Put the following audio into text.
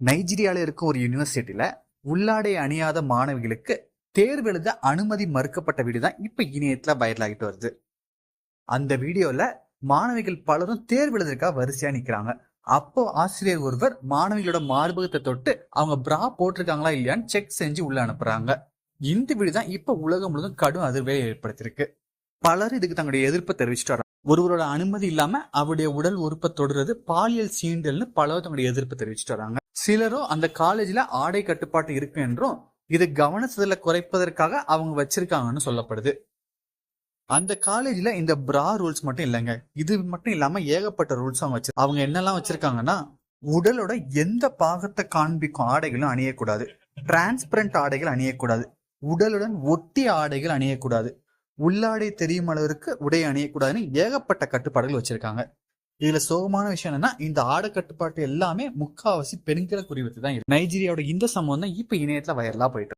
நைஜீரியால இருக்க ஒரு யூனிவர்சிட்டியில உள்ளாடை அணியாத மாணவிகளுக்கு தேர்வு எழுத அனுமதி மறுக்கப்பட்ட வீடியோ தான் இப்போ இணையத்தில் வைரல் ஆகிட்டு வருது. அந்த வீடியோவில் மாணவிகள் பலரும் தேர்வு எழுதுறதுக்காக வரிசையா நிக்கிறாங்க. அப்போ ஆசிரியர் ஒருவர் மாணவிகளோட மார்பகத்தை தொட்டு அவங்க பிரா போட்டிருக்காங்களா இல்லையான்னு செக் செஞ்சு உள்ள அனுப்புறாங்க. இந்த வீடியோ தான் இப்போ உலகம் முழுவதும் கடும் அதிர்வை ஏற்படுத்தியிருக்கு. பலர் இதுக்கு தங்களுடைய எதிர்ப்பை தெரிவிச்சுட்டு வராங்க. ஒருவரோட அனுமதி இல்லாம அவருடைய உடல் உறுப்பை தொடுறது பாலியல் சீண்டல்னு பலர் தங்களுடைய எதிர்ப்பு தெரிவிச்சுட்டு வராங்க. சிலரும் அந்த காலேஜ்ல ஆடை கட்டுப்பாட்டு இருக்கு என்றும் இது கவனத்துல குறைப்பதற்காக அவங்க வச்சிருக்காங்கன்னு சொல்லப்படுது. அந்த காலேஜ்ல இந்த பிரா ரூல்ஸ் மட்டும் இல்லைங்க. இது மட்டும் இல்லாம ஏகப்பட்ட ரூல்ஸ் அவங்க வச்சு அவங்க என்னெல்லாம் வச்சிருக்காங்கன்னா உடலோட எந்த பாகத்தை காண்பிக்கும் ஆடைகளும் அணியக்கூடாது. டிரான்ஸ்பரண்ட் ஆடைகள் அணியக்கூடாது. உடலுடன் ஒட்டிய ஆடைகள் அணியக்கூடாது. உள்ளாடை தெரியும் அளவிற்கு உடை அணியக்கூடாதுன்னு ஏகப்பட்ட கட்டுப்பாடுகள் வச்சிருக்காங்க. இதுல சோகமான விஷயம் என்னன்னா இந்த ஆடை கட்டுப்பாட்டு எல்லாமே முக்காவாசி பெண்களை குறிவித்து தான் இருக்கு. நைஜீரியாவோட இந்த சம்பவம் தான் இப்ப இணையத்துல வைரலா போயிட்டு